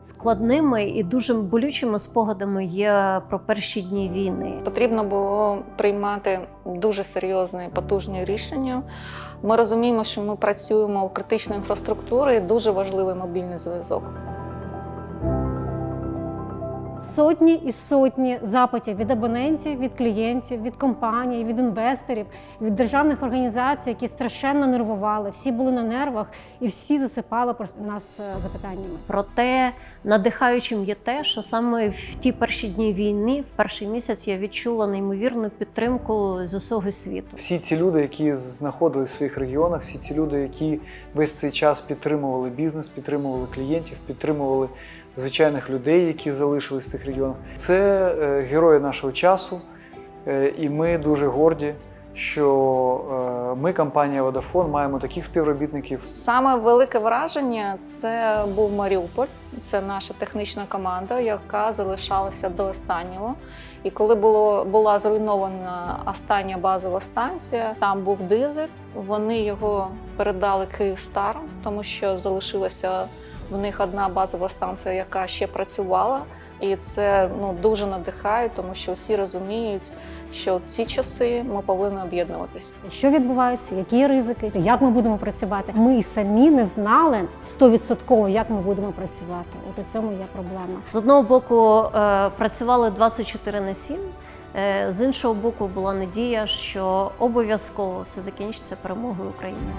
Складними і дуже болючими спогадами є про перші дні війни. Потрібно було приймати дуже серйозні потужні рішення. Ми розуміємо, що ми працюємо у критичній інфраструктурі, дуже важливий мобільний зв'язок. Сотні і сотні запитів від абонентів, від клієнтів, від компаній, від інвесторів, від державних організацій, які страшенно нервували. Всі були на нервах і всі засипали просто нас е, запитаннями. Проте надихаючим є те, що саме в ті перші дні війни, в перший місяць, я відчула неймовірну підтримку з усього світу. Всі ці люди, які знаходились в своїх регіонах, всі ці люди, які весь цей час підтримували бізнес, підтримували клієнтів, підтримували звичайних людей, які залишились в цих регіонах, це е, герої нашого часу. Е, І ми дуже горді, що е, ми, компанія Водафон, маємо таких співробітників. Саме велике враження це був Маріуполь. Це наша технічна команда, яка залишалася до останнього. І коли було була зруйнована остання базова станція, там був дизель. Вони його передали Київстар, тому що залишилася в них одна базова станція, яка ще працювала. І це ну дуже надихає, тому що всі розуміють, що в ці часи ми повинні об'єднуватися. Що відбувається, які ризики, як ми будемо працювати. Ми самі не знали стовідсотково, як ми будемо працювати. От у цьому є проблема. З одного боку, е, працювали 24 на 7, е, з іншого боку, була надія, що обов'язково все закінчиться перемогою України.